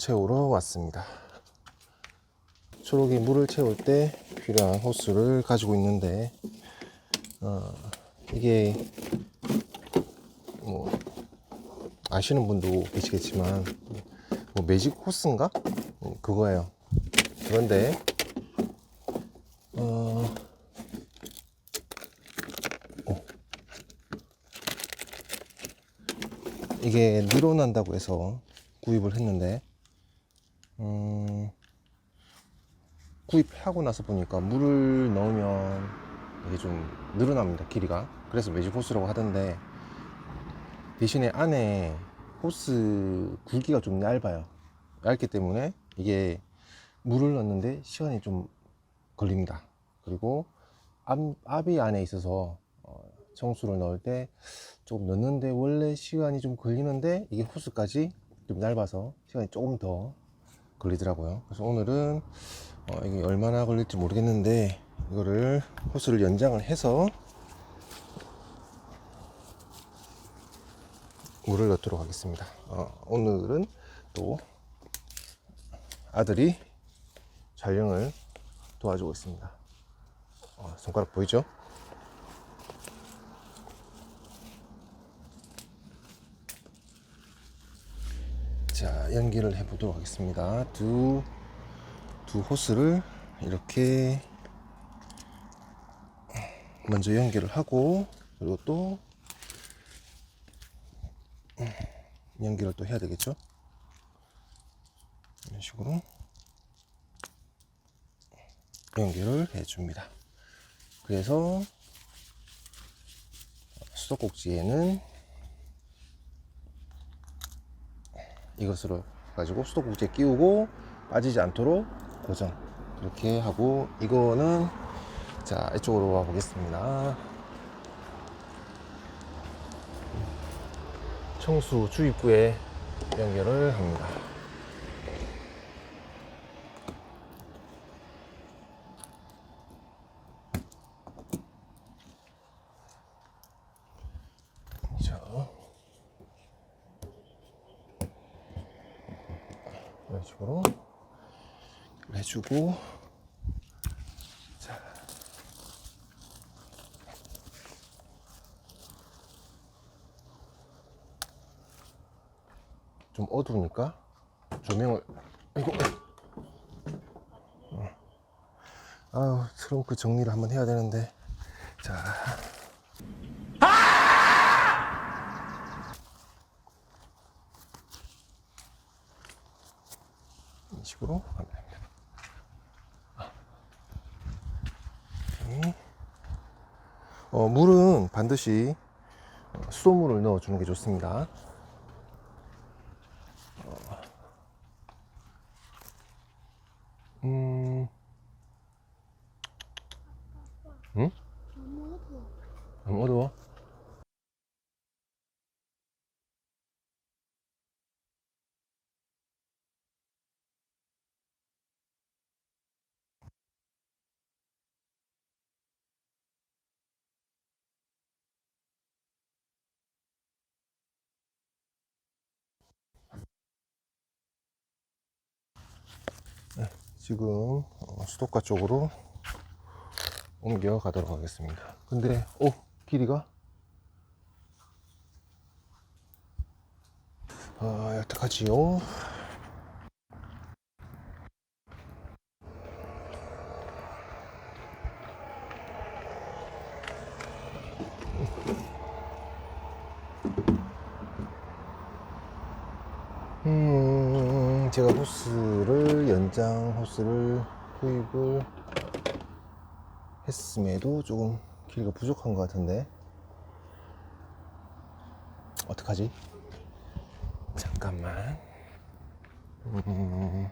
채우러 왔습니다. 초록이 물을 채울 때 필요한 호스를 가지고 있는데 어, 이게 뭐 아시는 분도 계시겠지만 뭐 매직 호스인가 음, 그거예요. 그런데 어, 이게 늘어난다고 해서 구입을 했는데 음, 구입하고 나서 보니까 물을 넣으면 이게 좀 늘어납니다 길이가. 그래서 매직 호스라고 하던데 대신에 안에 호스 굵기가 좀 얇아요. 얇기 때문에 이게 물을 넣는데 시간이 좀 걸립니다. 그리고 압, 압이 안에 있어서 어, 청수를 넣을 때 조금 넣는데 원래 시간이 좀 걸리는데 이게 호스까지 좀 얇아서 시간이 조금 더 걸리더라고요. 그래서 오늘은 어, 이게 얼마나 걸릴지 모르겠는데 이거를 호스를 연장을 해서 물을 넣도록 하겠습니다. 어, 오늘은 또 아들이 촬영을 도와주고 있습니다. 어, 손가락 보이죠? 자 연기를 해 보도록 하겠습니다. 두, 두 호스를 이렇게 먼저 연결을 하고 그리고 또 연결을 또 해야 되겠죠? 이런 식으로 연결을 해 줍니다. 그래서 수도꼭지에는 이것으로 가지고 수도꼭지에 끼우고 빠지지 않도록 고정. 이렇게 하고 이거는 자 이쪽으로 와 보겠습니다. 청수 주입구에 연결을 합니다 자 이런 식으로 해주고. 자. 좀 어두우니까? 조명을 아이고. 어. 아우 트렁크 정리를 한번 해야 되는데. 자. 이런 식으로. 하면 됩니다. 오케이. 어, 물은 반드시 어, 수돗물을 넣어 주는 게 좋습니다. 어. 음, 응? 너무 어두워? 지금 어, 수도가 쪽으로 옮겨 가도록 하겠습니다. 근데 오 길이가 아 어떡하지요? 음, 제가 호스를 연장 호스를 구입을 했음에도 조금 길이가 부족한 것 같은데 어떡하지? 잠깐만. 음,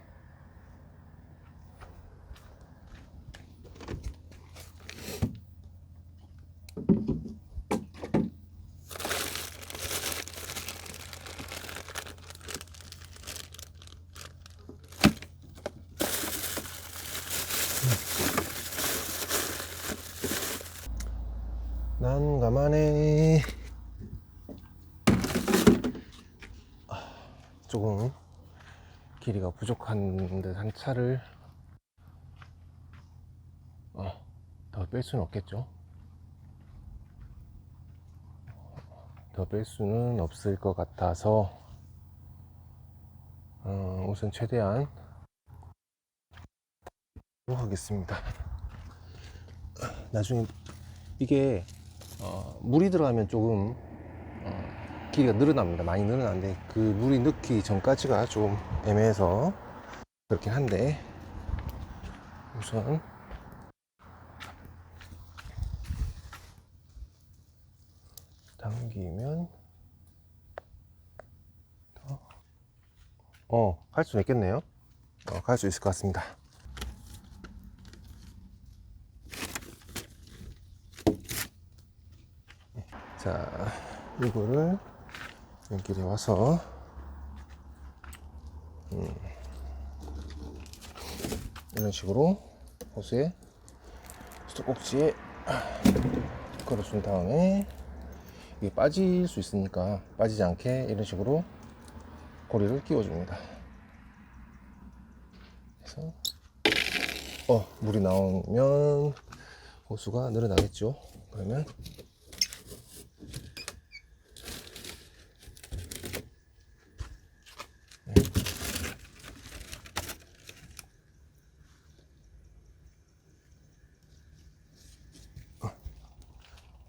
난감하네. 조금 길이가 부족한 듯한 차를 어, 더 뺄 수는 없겠죠. 더 뺄 수는 없을 것 같아서 어, 우선 최대한 하겠습니다. 나중에 이게 어, 물이 들어가면 조금 어, 길이가 늘어납니다. 많이 늘어나는데 그 물이 넣기 전까지가 좀 애매해서 그렇긴 한데 우선 당기면 어, 갈 수 있겠네요. 어, 갈 수 있을 것 같습니다. 자, 이거를 연길에 와서 음, 이런 식으로 호스에 수도꼭지에 걸어준 다음에 이게 빠질 수 있으니까 빠지지 않게 이런 식으로 고리를 끼워줍니다. 그래서 어 물이 나오면 호수가 늘어나겠죠. 그러면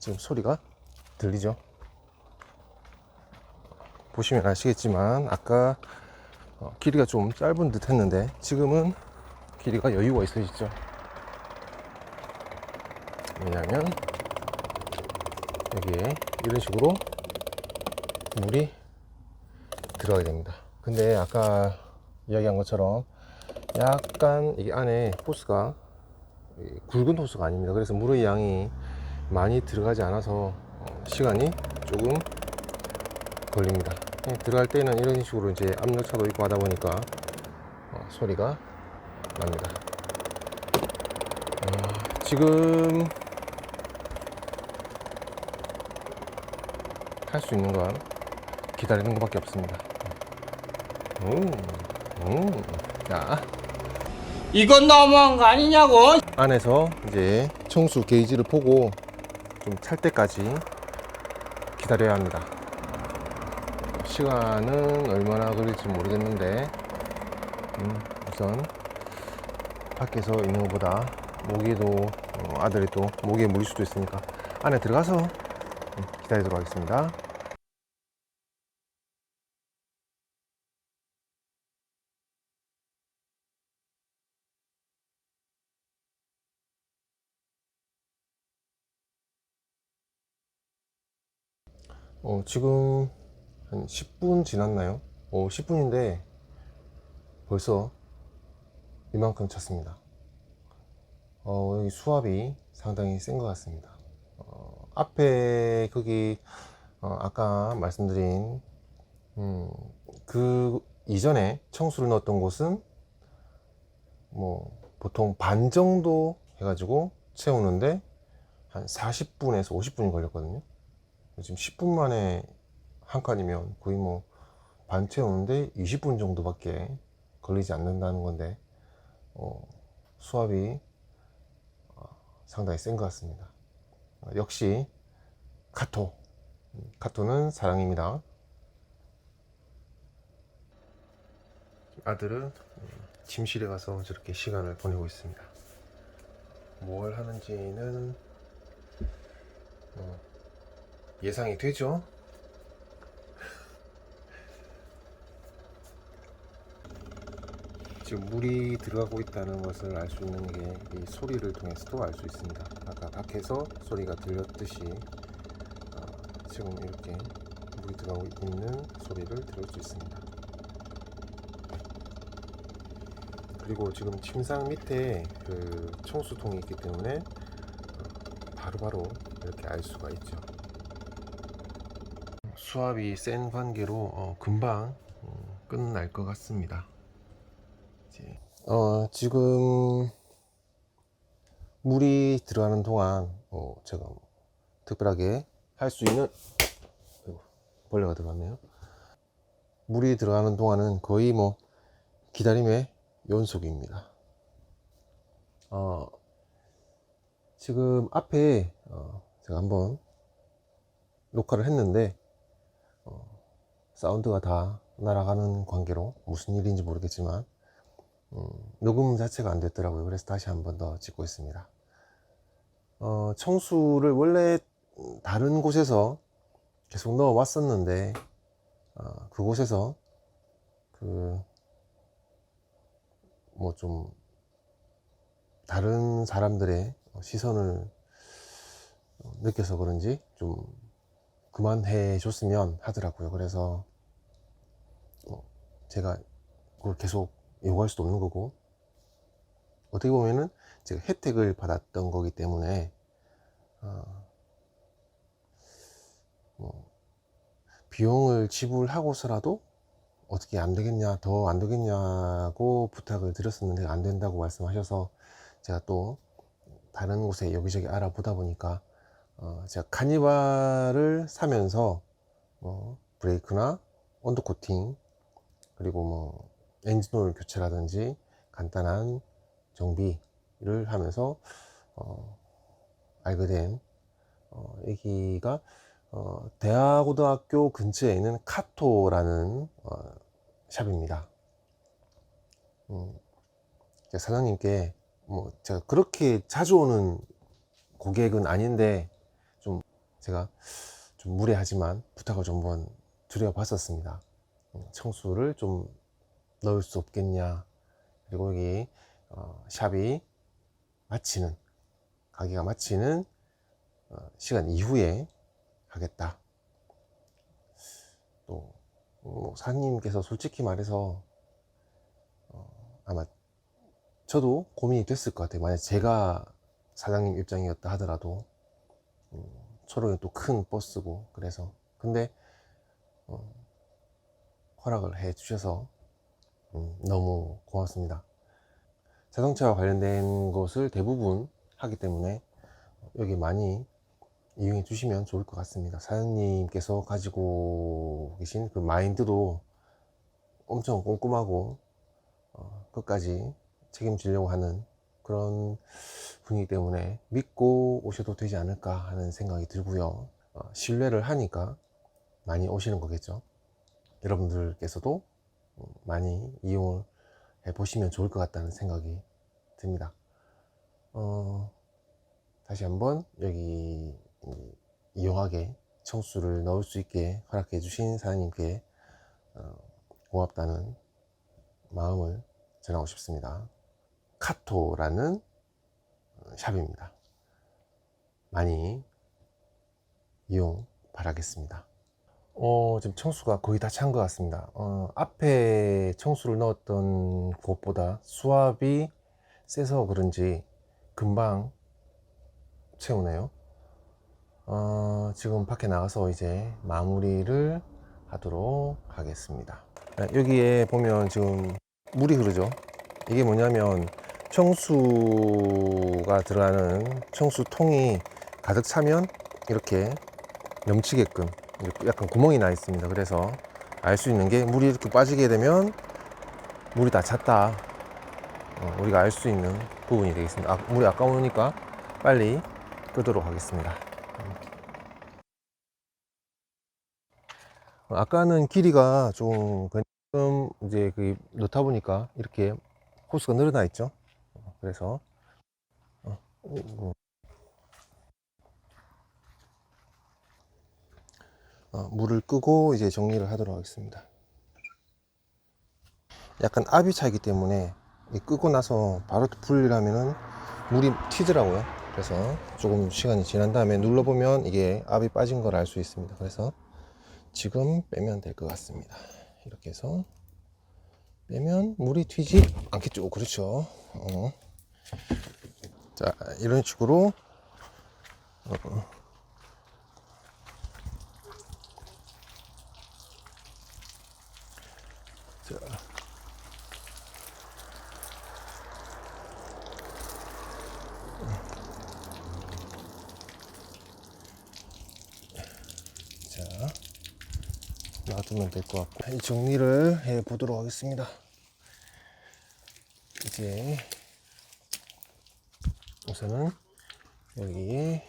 지금 소리가 들리죠? 보시면 아시겠지만 아까 어, 길이가 좀 짧은 듯 했는데 지금은 길이가 여유가 있으시죠? 왜냐면 여기에 이런 식으로 물이 들어가게 됩니다. 근데 아까 이야기한 것처럼 약간 이게 안에 호스가 이 굵은 호스가 아닙니다. 그래서 물의 양이 많이 들어가지 않아서 어, 시간이 조금 걸립니다. 예, 들어갈 때는 이런 식으로 이제 압력차도 있고 하다 보니까 어, 소리가 납니다. 어, 지금 할 수 있는 건 기다리는 것밖에 없습니다. 음, 음. 자, 이건 너무한 거 아니냐고? 안에서 이제 청수 게이지를 보고 좀 찰 때까지 기다려야 합니다. 시간은 얼마나 걸릴지 모르겠는데, 음, 우선 밖에서 있는 것보다 모기도 어, 아들이 또 모기에 물릴 수도 있으니까 안에 들어가서 음, 기다리도록 하겠습니다. 어, 지금 한 10분 지났나요? 어, 10분인데 벌써 이만큼 찼습니다. 어, 여기 수압이 상당히 센 것 같습니다. 어, 앞에 거기 어, 아까 말씀드린 음, 그 이전에 청수를 넣었던 곳은 뭐 보통 반 정도 해가지고 채우는데 한 40분에서 50분이 걸렸거든요. 지금 10분 만에 한 칸이면 거의 뭐 반 채우는데 20분 정도밖에 걸리지 않는다는 건데 어, 수압이 어, 상당히 센 것 같습니다. 어, 역시 카토 음, 카토는 사랑입니다. 아들은 음, 침실에 가서 저렇게 시간을 보내고 있습니다. 뭘 하는지는 어, 예상이 되죠? 지금 물이 들어가고 있다는 것을 알 수 있는 게 이 소리를 통해서도 알 수 있습니다. 아까 밖에서 소리가 들렸듯이 어, 지금 이렇게 물이 들어가고 있는 소리를 들을 수 있습니다. 그리고 지금 침상 밑에 그 청수통이 있기 때문에 어, 바로 바로 이렇게 알 수가 있죠. 수압이 센 관계로 어, 금방 음, 끝날 것 같습니다. 어, 지금 물이 들어가는 동안 어, 제가 뭐 특별하게 할 수 있는 벌레가 들어갔네요. 물이 들어가는 동안은 거의 뭐 기다림의 연속입니다. 어, 지금 앞에 어, 제가 한번 녹화를 했는데 어, 사운드가 다 날아가는 관계로 무슨 일인지 모르겠지만 음, 녹음 자체가 안 됐더라고요. 그래서 다시 한 번 더 찍고 있습니다. 어, 청수를 원래 다른 곳에서 계속 넣어 왔었는데 어, 그곳에서 그 뭐 좀 다른 사람들의 시선을 느껴서 그런지 좀 그만해 줬으면 하더라고요. 그래서 뭐 제가 그걸 계속 요구할 수도 없는 거고 어떻게 보면은 제가 혜택을 받았던 거기 때문에 어, 뭐 비용을 지불하고서라도 어떻게 안 되겠냐 더 안 되겠냐고 부탁을 드렸었는데 안 된다고 말씀하셔서 제가 또 다른 곳에 여기저기 알아보다 보니까 어, 제가 카니발을 사면서 뭐 브레이크나 온도 코팅 그리고 뭐 엔진오일 교체라든지 간단한 정비를 하면서 어, 알게 된 어, 여기가 어, 대하고등학교 근처에 있는 카토라는 어, 샵입니다. 음, 사장님께 뭐 제가 그렇게 자주 오는 고객은 아닌데 좀 제가 좀 무례하지만 부탁을 좀 한번 드려봤었습니다. 음, 청수를 좀 넣을 수 없겠냐. 그리고 여기 어, 샵이 마치는 가게가 마치는 어, 시간 이후에 하겠다. 또 뭐, 사장님께서 솔직히 말해서 어, 아마 저도 고민이 됐을 것 같아요. 만약 제가 사장님 입장이었다 하더라도 음, 초록이 또 큰 버스고 그래서 근데 어, 허락을 해 주셔서 음, 너무 고맙습니다. 자동차와 관련된 것을 대부분 하기 때문에 여기 많이 이용해 주시면 좋을 것 같습니다. 사장님께서 가지고 계신 그 마인드도 엄청 꼼꼼하고 어, 끝까지 책임지려고 하는 그런 분이기 때문에 믿고 오셔도 되지 않을까 하는 생각이 들고요. 어, 신뢰를 하니까 많이 오시는 거겠죠. 여러분들께서도 음, 많이 이용을 해 보시면 좋을 것 같다는 생각이 듭니다. 어, 다시 한번 여기 이- 이용하게 청수를 넣을 수 있게 허락해 주신 사장님께 어, 고맙다는 마음을 전하고 싶습니다. 카토라는 어, 샵입니다. 많이 이용 바라겠습니다. 어, 지금 청수가 거의 다 찬 것 같습니다. 어, 앞에 청수를 넣었던 곳보다 수압이 세서 그런지 금방 채우네요. 어, 지금 밖에 나가서 이제 마무리를 하도록 하겠습니다. 네, 여기에 보면 지금 물이 흐르죠. 이게 뭐냐면 청수가 들어가는 청수통이 가득 차면 이렇게 넘치게끔 약간 구멍이 나 있습니다. 그래서 알 수 있는 게 물이 이렇게 빠지게 되면 물이 다 찼다. 어, 우리가 알 수 있는 부분이 되겠습니다. 아, 물이 아까우니까 빨리 끄도록 하겠습니다. 어, 아까는 길이가 좀좀 이제 그 넣다 보니까 이렇게 호스가 늘어나 있죠. 어, 그래서 어, 어, 어, 물을 끄고 이제 정리를 하도록 하겠습니다. 약간 압이 차이기 때문에 이 끄고 나서 바로 또 분리하면은 물이 튀더라고요. 그래서 조금 시간이 지난 다음에 눌러보면 이게 압이 빠진 걸 알 수 있습니다. 그래서 지금 빼면 될 것 같습니다. 이렇게 해서 빼면 물이 튀지 않겠죠. 그렇죠. 어. 자, 이런 식으로 어. 자. 자, 놔두면 될 것 같고. 이 정리를 해 보도록 하겠습니다. 이제 우선은 여기에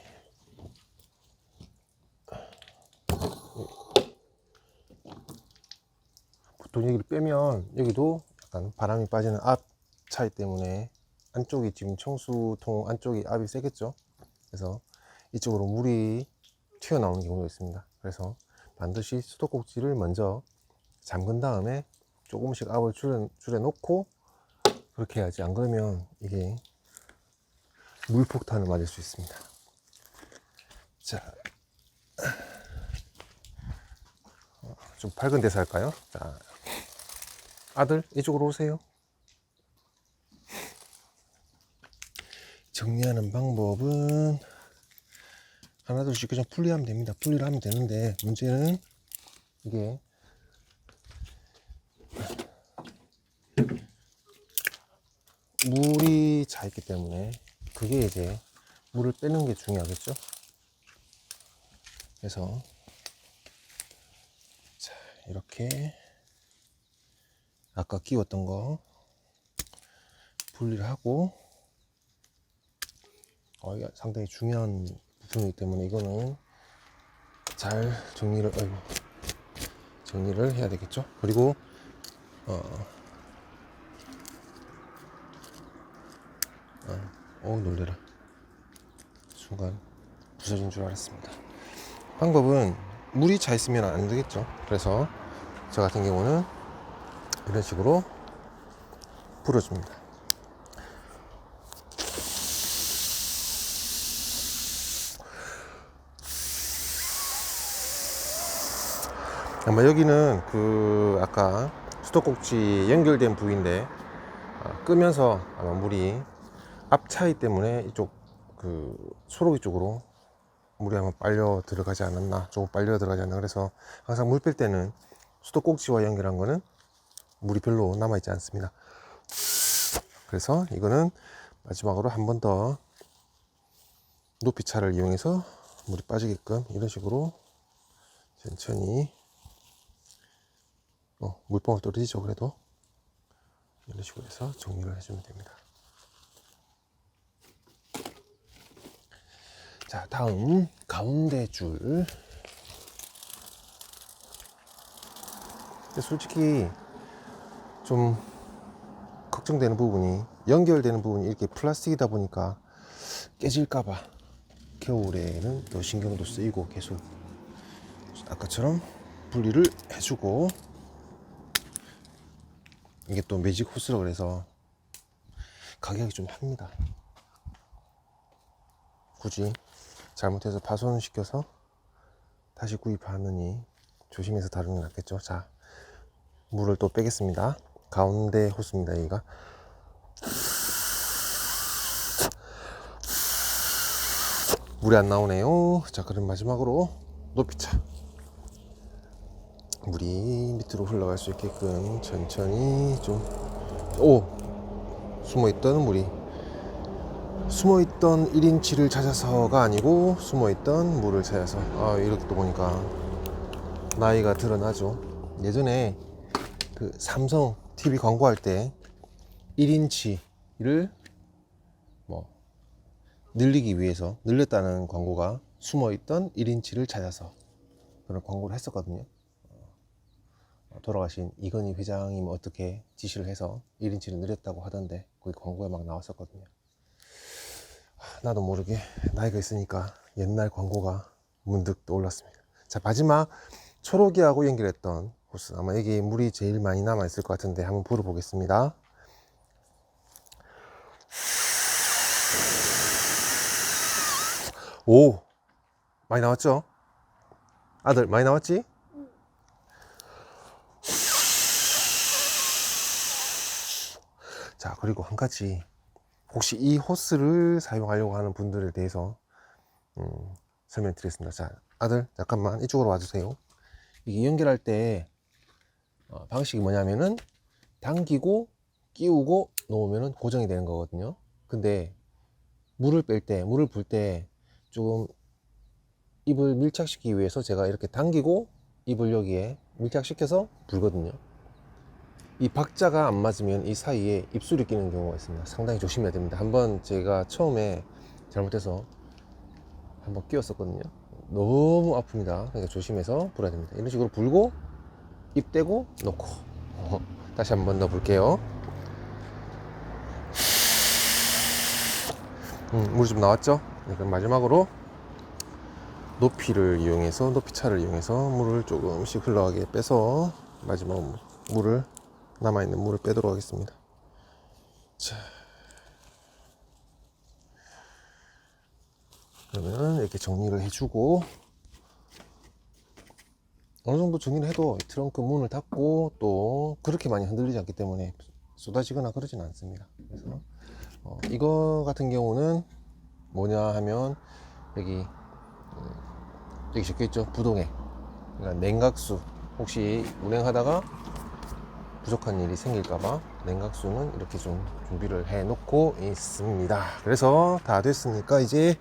보통 여기를 빼면 여기도 약간 바람이 빠지는 앞 차이 때문에 안쪽이 지금 청수통 안쪽이 압이 세겠죠? 그래서 이쪽으로 물이 튀어나오는 경우가 있습니다. 그래서 반드시 수도꼭지를 먼저 잠근 다음에 조금씩 압을 줄여, 줄여 놓고 그렇게 해야지 안 그러면 이게 물폭탄을 맞을 수 있습니다 자, 어, 좀 밝은 데서 할까요? 자, 아들 이쪽으로 오세요. 정리하는 방법은 하나둘씩 그냥 분리하면 됩니다. 분리를 하면 되는데 문제는 이게 물이 차 있기 때문에 그게 이제 물을 빼는 게 중요하겠죠. 그래서 자 이렇게 아까 끼웠던 거 분리를 하고 어, 이게 상당히 중요한 부분이기 때문에 이거는 잘 정리를 어이구, 정리를 해야 되겠죠. 그리고 어, 어, 어 놀래라 순간 부서진 줄 알았습니다. 방법은 물이 차 있으면 안 되겠죠. 그래서 저 같은 경우는 이런 식으로 불어줍니다. 아마 여기는 그 아까 수도꼭지 연결된 부위인데 아, 끄면서 아마 물이 앞 차이 때문에 이쪽 그 초록이 쪽으로 물이 아마 빨려 들어가지 않았나 조금 빨려 들어가지 않나. 그래서 항상 물 뺄 때는 수도꼭지와 연결한 거는 물이 별로 남아 있지 않습니다. 그래서 이거는 마지막으로 한 번 더 높이 차를 이용해서 물이 빠지게끔 이런 식으로 천천히 어, 물방울 떨어지죠 그래도. 이런 식으로 해서 정리를 해주면 됩니다. 자 다음 가운데 줄. 솔직히 좀 걱정되는 부분이 연결되는 부분이 이렇게 플라스틱이다 보니까 깨질까봐 겨울에는 더 신경도 쓰이고 계속 아까처럼 분리를 해주고 이게 또 매직 호스라 그래서 가격이 좀 합니다. 굳이 잘못해서 파손시켜서 다시 구입하느니 조심해서 다루는 게 낫겠죠? 자 물을 또 빼겠습니다. 가운데 호스입니다 여기가. 물이 안 나오네요. 자 그럼 마지막으로 높이차 물이 밑으로 흘러갈 수 있게끔 천천히 좀 오! 숨어있던 물이. 숨어있던 1인치를 찾아서가 아니고 숨어있던 물을 찾아서. 아 이렇게 또 보니까 나이가 드러나죠. 예전에 그 삼성 TV 광고할 때 1인치를 뭐 늘리기 위해서 늘렸다는 광고가 숨어있던 1인치를 찾아서 그런 광고를 했었거든요. 어, 돌아가신 이건희 회장님 어떻게 지시를 해서 1인치를 늘렸다고 하던데 거기 광고에 막 나왔었거든요. 하, 나도 모르게 나이가 있으니까 옛날 광고가 문득 떠올랐습니다. 자 마지막 초록이하고 연결했던 호스 아마 여기 물이 제일 많이 남아 있을 것 같은데 한번 불어 보겠습니다. 오 많이 나왔죠? 아들 많이 나왔지 자 그리고 한 가지 혹시 이 호스를 사용하려고 하는 분들에 대해서 음, 설명 드리겠습니다. 자 아들 잠깐만 이쪽으로 와주세요. 이게 연결할 때 어, 방식이 뭐냐면은 당기고 끼우고 놓으면은 고정이 되는 거거든요. 근데 물을 뺄 때 물을 불 때 조금 입을 밀착시키기 위해서 제가 이렇게 당기고 입을 여기에 밀착시켜서 불거든요. 이 박자가 안 맞으면 이 사이에 입술이 끼는 경우가 있습니다. 상당히 조심해야 됩니다. 한번 제가 처음에 잘못해서 한번 끼웠었거든요. 너무 아픕니다. 그러니까 조심해서 불어야 됩니다. 이런 식으로 불고 입 대고 놓고 어, 다시 한번 넣어 볼게요. 음, 물이 좀 나왔죠? 네, 그럼 마지막으로 높이를 이용해서 높이차를 이용해서 물을 조금씩 흘러가게 빼서 마지막 물- 물을 남아있는 물을 빼도록 하겠습니다. 자. 그러면 이렇게 정리를 해주고 어느 정도 정리를 해도 이 트렁크 문을 닫고 또 그렇게 많이 흔들리지 않기 때문에 쏟아지거나 그러진 않습니다. 그래서 어, 이거 같은 경우는 뭐냐 하면 여기 음, 여기 적혀 있죠 부동액 그러니까 냉각수 혹시 운행하다가 부족한 일이 생길까봐 냉각수는 이렇게 좀 준비를 해 놓고 있습니다. 그래서 다 됐으니까 이제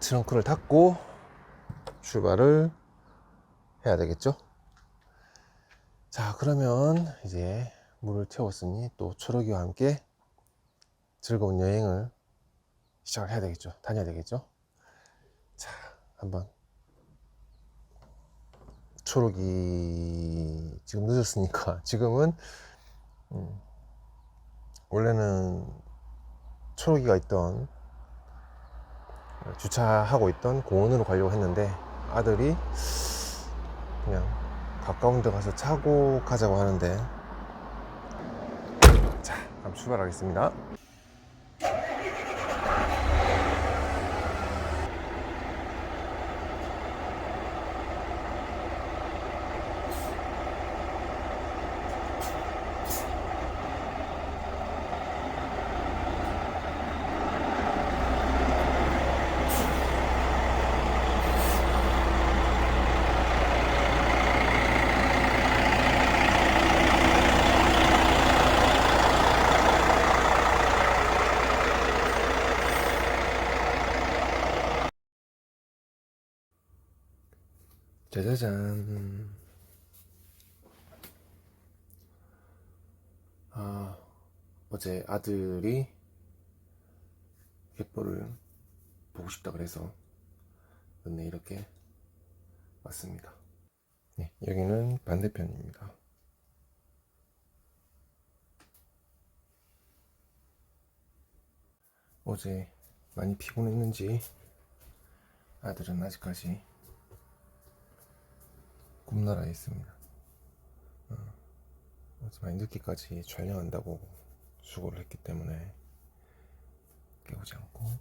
트렁크를 닫고 출발을 해야 되겠죠? 자 그러면 이제 물을 태웠으니 또 초록이와 함께 즐거운 여행을 시작을 해야 되겠죠? 다녀야 되겠죠? 자 한번 초록이 지금 늦었으니까 지금은 음, 원래는 초록이가 있던 주차하고 있던 공원으로 가려고 했는데 아들이 그냥 가까운 데 가서 차고 가자고 하는데. 자 그럼 출발하겠습니다 짜자잔. 아, 어제 아들이 갯벌을 보고 싶다 그래서 근데 이렇게 왔습니다. 네, 여기는 반대편입니다. 어제 많이 피곤했는지 아들은 아직까지 꿈나라에 있습니다. 어, 하지만 늦게까지 촬영한다고 수고를 했기 때문에 깨우지 않고